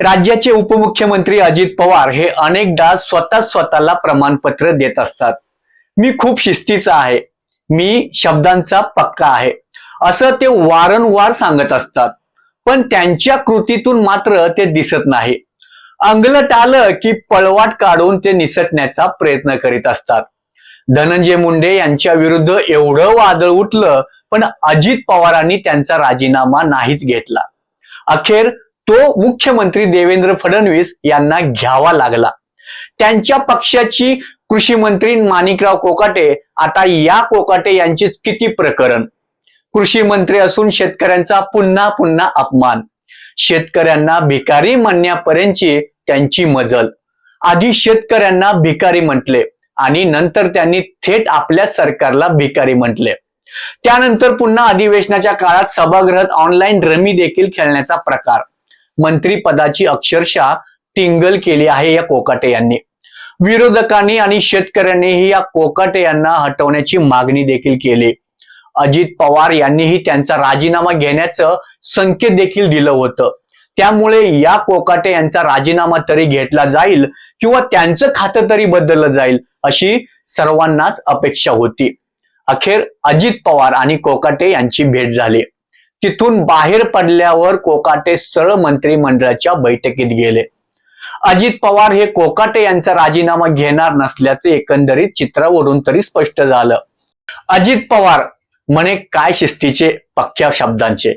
राज्याचे उपमुख्यमंत्री अजित पवार हे अनेकदा स्वतः स्वतःला प्रमाणपत्र देत असतात. मी खूप शिस्तीचा आहे. मी शब्दांचा पक्का आहे. असं ते वारंवार सांगत असतात. पण त्यांच्या कृतीतून मात्र ते दिसत नाही. अंगलट आलं की पळवाट काढून ते निसटण्याचा प्रयत्न करीत असतात. धनंजय मुंडे यांच्या विरुद्ध एवढं वादळ उठलं पण अजित पवारांनी त्यांचा राजीनामा नाहीच घेतला. अखेर तो मुख्यमंत्री देवेंद्र फडणवीस यांना घ्यावा लागला. त्यांच्या पक्षाची कृषी मंत्री माणिकराव कोकाटे आता या कोकाटे यांचीच किती प्रकरण? कृषी मंत्री असून शेतकऱ्यांचा पुन्हा पुन्हा अपमान. शेतकऱ्यांना भिकारी म्हणण्यापर्यंतची त्यांची मजल. आधी शेतकऱ्यांना भिकारी म्हटले आणि नंतर त्यांनी थेट आपल्या सरकारला भिकारी म्हटले. त्यानंतर पुन्हा अधिवेशनाच्या काळात सभागृहात ऑनलाईन रमी देखील खेळण्याचा प्रकार. मंत्रीपदाची अक्षरशः टिंगल केली आहे या कोकाटे यांनी. विरोधकांनी आणि शेतकऱ्यांनीही या कोकाटे यांना हटवण्याची मागणी देखील केली. अजित पवार यांनीही त्यांचा राजीनामा घेण्याचं संकेत देखील दिलं होतं. त्यामुळे या कोकाटे यांचा राजीनामा तरी घेतला जाईल किंवा त्यांचं खातं तरी बदललं जाईल अशी सर्वांनाच अपेक्षा होती. अखेर अजित पवार आणि कोकाटे यांची भेट झाली. तिथून बाहेर पडल्यावर कोकाटे सरळ मंत्रिमंडळाच्या बैठकीत गेले. अजित पवार हे कोकाटे यांचा राजीनामा घेणार नसल्याचे एकंदरीत चित्रावरून तरी स्पष्ट झालं. अजित पवार म्हणे काय शिस्तीचे पक्क्या शब्दांचे.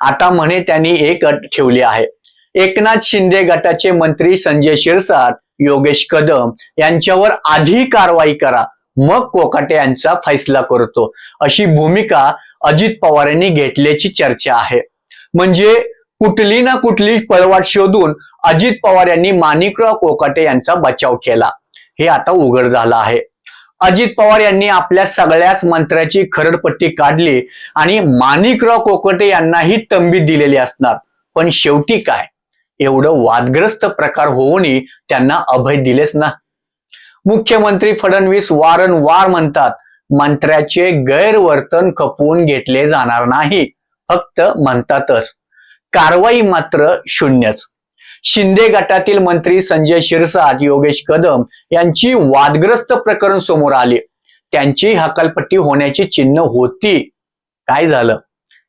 आता म्हणे त्यांनी एक अट ठेवली आहे. एकनाथ शिंदे गटाचे मंत्री संजय शिरसाट योगेश कदम यांच्यावर आधी कारवाई करा. मग कोकाटे यांचा फैसला करतो. अशी भूमिका अजित पवार यांनी घेतल्याची चर्चा आहे. म्हणजे कुठली ना कुठली पळवाट शोधून अजित पवार यांनी माणिकराव कोकाटे यांचा बचाव केला. हे आता उघड झालं आहे. अजित पवार यांनी आपल्या सगळ्याच मंत्र्याची खरडपट्टी काढली आणि माणिकराव कोकटे यांनाही तंबी दिलेली असणार. पण शेवटी काय? एवढं वादग्रस्त प्रकार होऊनही त्यांना अभय दिलेच ना. मुख्यमंत्री फडणवीस वारंवार म्हणतात मंत्र्याचे गैरवर्तन खपवून घेतले जाणार नाही. फक्त म्हणतातच. कारवाई मात्र शून्यच. शिंदे गटातील मंत्री संजय शिरसाट योगेश कदम यांची वादग्रस्त प्रकरण समोर आले. त्यांची हकालपट्टी होण्याची चिन्ह होती. काय झालं?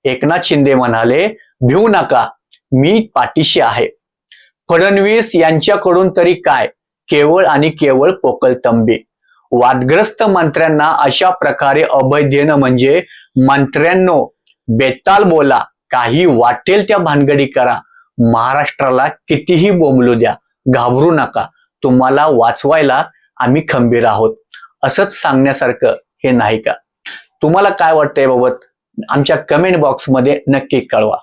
एकनाथ शिंदे म्हणाले भिवू नका. मी पाठीशी आहे. फडणवीस यांच्याकडून तरी काय? केवळ आणि केवळ पोकलतंबी वादग्रस्त मंत्र्यांना अशा प्रकारे अभय देणं म्हणजे मंत्र्यांनो बेताल बोला काही वाटेल त्या भानगडी करा. महाराष्ट्राला कितीही बोंबलू द्या घाबरू नका. तुम्हाला वाचवायला आम्ही खंबीर आहोत. असंच सांगण्यासारखं हे नाही का? तुम्हाला काय वाटतंय बाबत? आमच्या कमेंट बॉक्समध्ये नक्की कळवा.